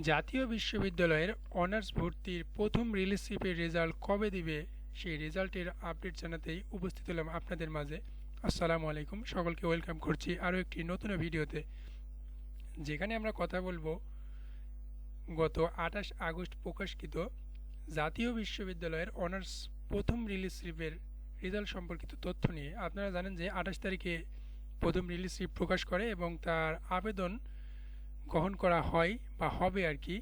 জাতীয় বিশ্ববিদ্যালয়ের অনার্স ভর্তির প্রথম রিলিজ শিপের রেজাল্ট কবে দিবে? সেই রেজাল্টের আপডেট জানাতেই উপস্থিত হলাম আপনাদের মাঝে। আসসালামু আলাইকুম। সকলকে ওয়েলকাম করছি আরও একটি নতুন ভিডিওতে। যেখানে আমরা কথা বলব গত আঠাশ আগস্ট প্রকাশকৃত জাতীয় বিশ্ববিদ্যালয়ের অনার্স প্রথম রিলিজ স্লিপের রেজাল্ট সম্পর্কিত তথ্য নিয়ে। আপনারা জানেন যে আঠাশ তারিখে প্রথম রিলিজ স্লিপ প্রকাশ করে এবং তার আবেদন গ্রহণ করা হয় বা হবে আর কি,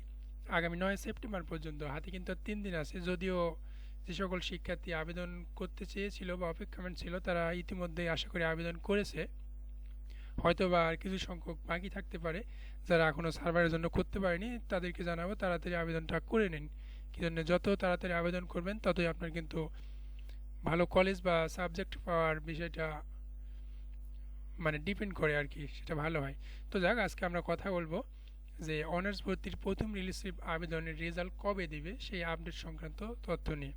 আগামী নয় সেপ্টেম্বর পর্যন্ত। হাতে কিন্তু তিন দিন আছে। যদিও যে সকল শিক্ষার্থী আবেদন করতে চেয়েছিল বা অপেক্ষামান ছিল, তারা ইতিমধ্যেই আশা করি আবেদন করেছে। হয়তো বা আর কিছু সংখ্যক বাকি থাকতে পারে। যারা এখনও সার্ভারের জন্য করতে পারেনি, তাদেরকে জানাব। তাড়াতাড়ি আবেদনটা করে নিন। জন্য? যত তাড়াতাড়ি আবেদন করবেন, ততই আপনার কিন্তু ভালো কলেজ বা সাবজেক্ট পাওয়ার বিষয়টা মানে ডিপেন্ড করে আর কি, সেটা ভালো হয়। তো যাক, আজকে আমরা কথা বলব যে অনার্স ভর্তির প্রথম রিলিজ আবেদনের রেজাল্ট কবে দিবে, সেই আপডেট সংক্রান্ত তথ্য নিয়ে।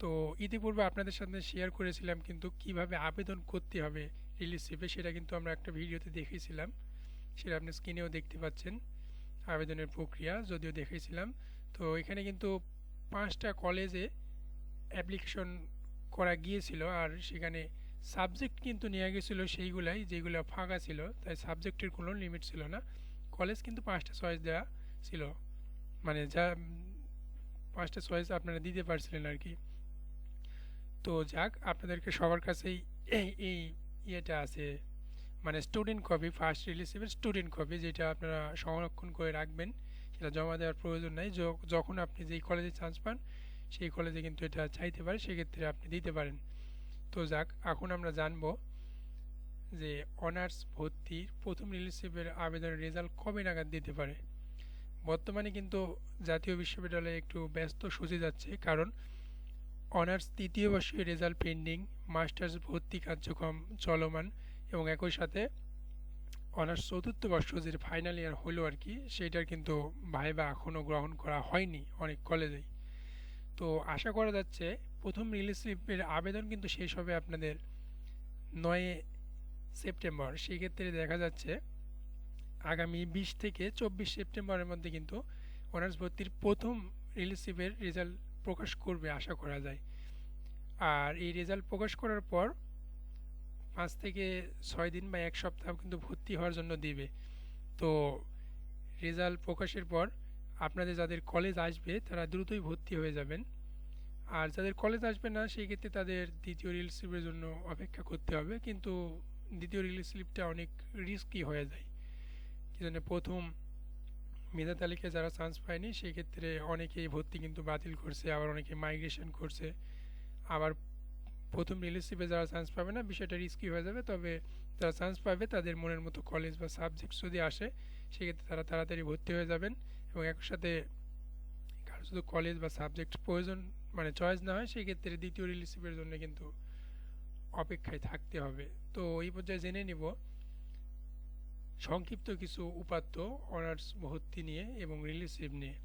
তো ইতিপূর্বে আপনাদের সাথে শেয়ার করেছিলাম কিন্তু কীভাবে আবেদন করতে হবে রিলিজ সেটা কিন্তু আমরা একটা ভিডিওতে দেখেছিলাম সেটা আপনি স্ক্রিনেও দেখতে পাচ্ছেন, আবেদনের প্রক্রিয়া যদিও দেখেছিলাম তো এখানে কিন্তু পাঁচটা কলেজে অ্যাপ্লিকেশন করা গিয়েছিল আর সেখানে সাবজেক্ট কিন্তু নেওয়া গেছিল সেইগুলাই, যেগুলো ফাঁকা ছিল, তাই সাবজেক্টের কোনো লিমিট ছিল না। কলেজ কিন্তু পাঁচটা চয়েস দেওয়া ছিল। মানে যা, পাঁচটা চয়েস আপনারা দিতে পারছিলেন আর কি। তো যাক, আপনাদেরকে সবার কাছেই এই ইয়েটা আছে। মানে স্টুডেন্ট কপি ফার্স্ট রিলিজের স্টুডেন্ট কপি যেটা আপনারা সংরক্ষণ করে রাখবেন, সেটা জমা দেওয়ার প্রয়োজন নাই। যখন আপনি যেই কলেজে চান্স পান, সেই কলেজে কিন্তু এটা চাইতে পারে সেক্ষেত্রে আপনি দিতে পারেন। তো যাক, এখন আমরা জানব যে অনার্স ভর্তির প্রথম রিলিজের আবেদনের রেজাল্ট কবে নাগাদ দিতে পারে। বর্তমানে কিন্তু জাতীয় বিশ্ববিদ্যালয়ে একটু ব্যস্ত সূচি যাচ্ছে, কারণ অনার্স তৃতীয় বর্ষের রেজাল্ট পেন্ডিং, মাস্টার্স ভর্তি কার্যক্রম চলমান এবং একই সাথে অনার্স চতুর্থ বর্ষ যে ফাইনাল ইয়ার হলো আর কি সেইটার কিন্তু ভাইবা এখনও গ্রহণ করা হয়নি অনেক কলেজেই। তো আশা করা যাচ্ছে প্রথম রিলিজ স্লিপের আবেদন কিন্তু শেষ হবে আপনাদের নয় সেপ্টেম্বর। সেক্ষেত্রে দেখা যাচ্ছে আগামী বিশ থেকে চব্বিশ সেপ্টেম্বরের মধ্যে কিন্তু অনার্স ভর্তির প্রথম রিলিজ স্লিপের রেজাল্ট প্রকাশ করবে আশা করা যায়। আর এই রেজাল্ট প্রকাশ করার পর পাঁচ থেকে ছয় দিন বা এক সপ্তাহ কিন্তু ভর্তি হওয়ার জন্য দিবে। তো রেজাল্ট প্রকাশের পর আপনাদের যাদের কলেজ আসবে তারা দ্রুতই ভর্তি হয়ে যাবেন। আর যাদের কলেজ আসবে না, সেই ক্ষেত্রে তাদের দ্বিতীয় রিল স্লিপের জন্য অপেক্ষা করতে হবে। কিন্তু দ্বিতীয় রিল স্লিপটা অনেক রিস্কি হয়ে যায়। কি জন্য প্রথম মেধা তালিকায় যারা চান্স পায়নি, সেই ক্ষেত্রে অনেকেই ভর্তি কিন্তু বাতিল করছে, আবার অনেকে মাইগ্রেশন করছে। আবার প্রথম রিলেসিপে যারা চান্স পাবে না, বিষয়টা রিস্কি হয়ে যাবে। তবে যারা চান্স পাবে, তাদের মনের মতো কলেজ বা সাবজেক্ট যদি আসে সেক্ষেত্রে তারা তাড়াতাড়ি ভর্তি হয়ে যাবেন এবং একসাথে কারও শুধু কলেজ বা সাবজেক্ট প্রয়োজন মানে চয়েস না হয়, সেই ক্ষেত্রে দ্বিতীয় রিলিসিপের জন্য কিন্তু অপেক্ষায় থাকতে হবে। তো এই পর্যায়ে জেনে নিব, সংক্ষিপ্ত কিছু উপাত্ত অনার্স ভর্তি নিয়ে এবং রিলিসিভ নিয়ে।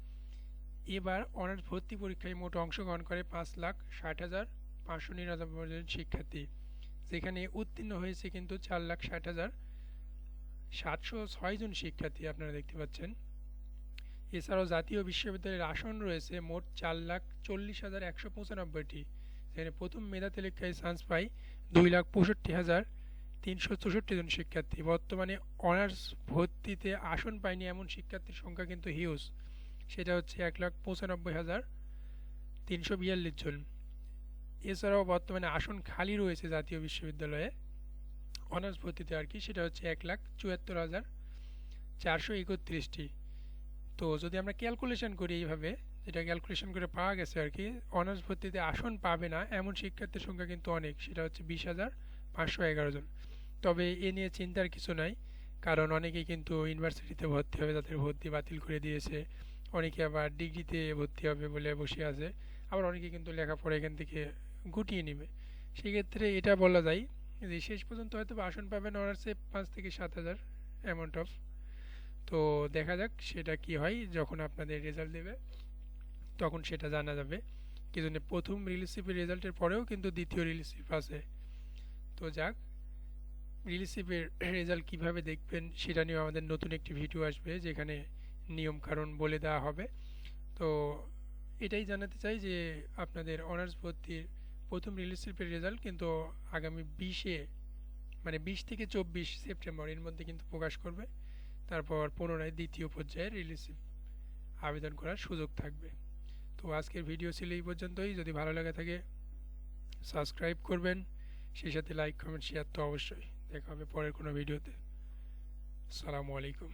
এবার অনার্স ভর্তি পরীক্ষায় মোট অংশগ্রহণ করে পাঁচ লাখ ষাট হাজার পাঁচশো নিরানব্বই জন শিক্ষার্থী। যেখানে উত্তীর্ণ হয়েছে কিন্তু চার লাখ ষাট হাজার সাতশো ছয় জন শিক্ষার্থী আপনারা দেখতে পাচ্ছেন। এছাড়াও জাতীয় বিশ্ববিদ্যালয়ের আসন রয়েছে মোট চার লাখ চল্লিশ হাজার একশো পঁচানব্বইটি, যেখানে প্রথম মেধা তালিকায় চান্স পাই দুই লাখ পঁয়ষট্টি হাজার তিনশো চৌষট্টি জন শিক্ষার্থী। বর্তমানে অনার্স ভর্তিতে আসন পায়নি এমন শিক্ষার্থীর সংখ্যা কিন্তু হিউজ। সেটা হচ্ছে এক লাখ পঁচানব্বই হাজার তিনশো বিয়াল্লিশ জন। এছাড়াও বর্তমানে আসন খালি রয়েছে জাতীয় বিশ্ববিদ্যালয়ে। অনার্স ভর্তিতে আর কি, সেটা হচ্ছে এক লাখ চুয়াত্তর হাজার চারশো একত্রিশটি। তো যদি আমরা ক্যালকুলেশন করি এইভাবে, যেটা ক্যালকুলেশন করে পাওয়া গেছে আর কি অনার্স ভর্তিতে আসন পাবে না এমন শিক্ষার্থীর সংখ্যা কিন্তু অনেক, সেটা হচ্ছে বিশ হাজার পাঁচশো এগারো জন। তবে এ নিয়ে চিন্তার কিছু নাই, কারণ অনেকেই কিন্তু ইউনিভার্সিটিতে ভর্তি হবে, তাদের ভর্তি বাতিল করে দিয়েছে। অনেকে আবার ডিগ্রিতে ভর্তি হবে বলে বসে আছে, আবার অনেকে কিন্তু লেখাপড়া এখান থেকে গুটিয়ে নেবে। সেক্ষেত্রে এটা বলা যায় যে শেষ পর্যন্ত হয়তো আসন পাবেন অনার্সে পাঁচ থেকে সাত হাজার অ্যামাউন্ট অফ তো দেখা যাক সেটা কি হয় যখন আপনাদের রেজাল্ট দেবে। তখন সেটা জানা যাবে। কি জন্য? প্রথম রিলিসিপের রেজাল্টের পরেও কিন্তু দ্বিতীয় রিলিসিপ আছে। তো যাক রিলিসিপের রেজাল্ট কীভাবে দেখবেন সেটা নিয়েও আমাদের নতুন একটি ভিডিও আসবে যেখানে নিয়মকানুন বলে দেওয়া হবে। তো এটাই জানাতে চাই যে আপনাদের অনার্স ভর্তির প্রথম রিলিজ স্লিপের রেজাল্ট কিন্তু আগামী বিশে মানে বিশ থেকে চব্বিশ সেপ্টেম্বর এর মধ্যে কিন্তু প্রকাশ করবে। তারপর পুনরায় দ্বিতীয় পর্যায়ে রিলিজ আবেদন করার সুযোগ থাকবে। তো আজকের ভিডিও ছিল এই পর্যন্তই। যদি ভালো লাগে থাকে সাবস্ক্রাইব করবেন। সেই সাথে লাইক কমেন্ট শেয়ার তো অবশ্যই। দেখা হবে পরের কোনো ভিডিওতে আসসালামু আলাইকুম।